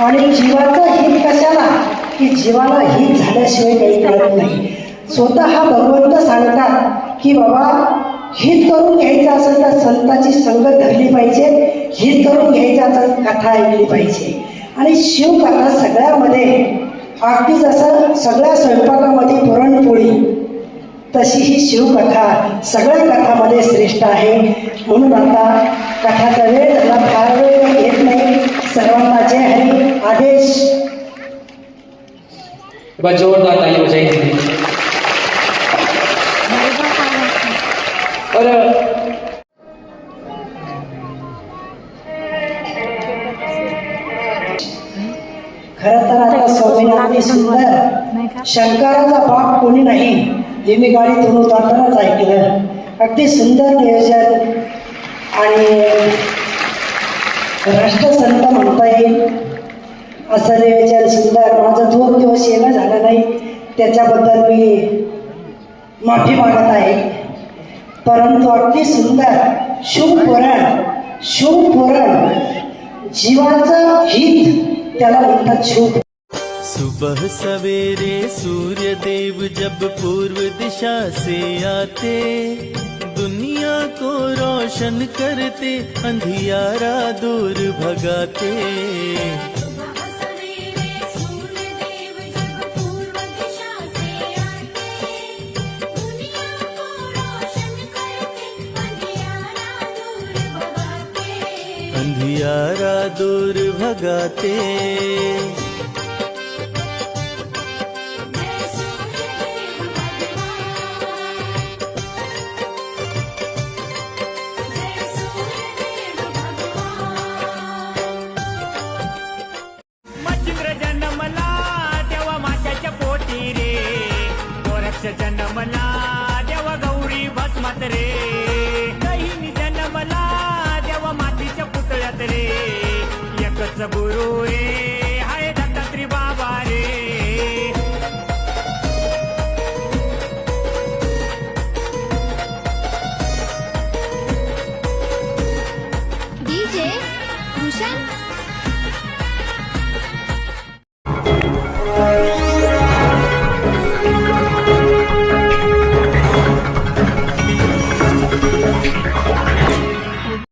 आणि जीवाचं हित कशाला? की जीवाला हित झाल्याशिवाय काही कळत नाही. स्वतः भगवंत सांगतात की बाबा हित करून घ्यायचं असेल तर संताची संगत धरली पाहिजे हित करून घ्यायचा तर कथा ऐकली पाहिजे. आणि शिवकथा सगळ्यामध्ये अगदी जसं सगळ्या स्वयंपाकामध्ये पुरणपोळी तशी ही शिवकथा सगळ्या कथामध्ये श्रेष्ठ आहे. म्हणून आता कथा बा जोरदार ताली बजाई और खरं तर आता स्वामीनाथनी सुंदर शंकराचा बाप कोणी नाही हे मी गाडीतून उतरतानाच ऐकलं. अगदी सुंदर नियोजन आणि राष्ट्रसंत म्हणता येईल. असं नियोजन सुंदर माझा दोन दिवस येणं झाला नाही. त्याच्याबद्दल मी माफी मागत आहे. परंतु अगदी सुंदर शिवपुराण शिवपुराण जीवाचं हित त्याला म्हणतात शुभ. सुबह सवेरे सूर्य देव जब पूर्व दिशा से आते दुनिया को रोशन करते अंधियारा दूर भगाते। अंधियारा दूर भगाते। जन्मला तेव्हा पोटी रे गौरी भस्मात रे. गुरु रे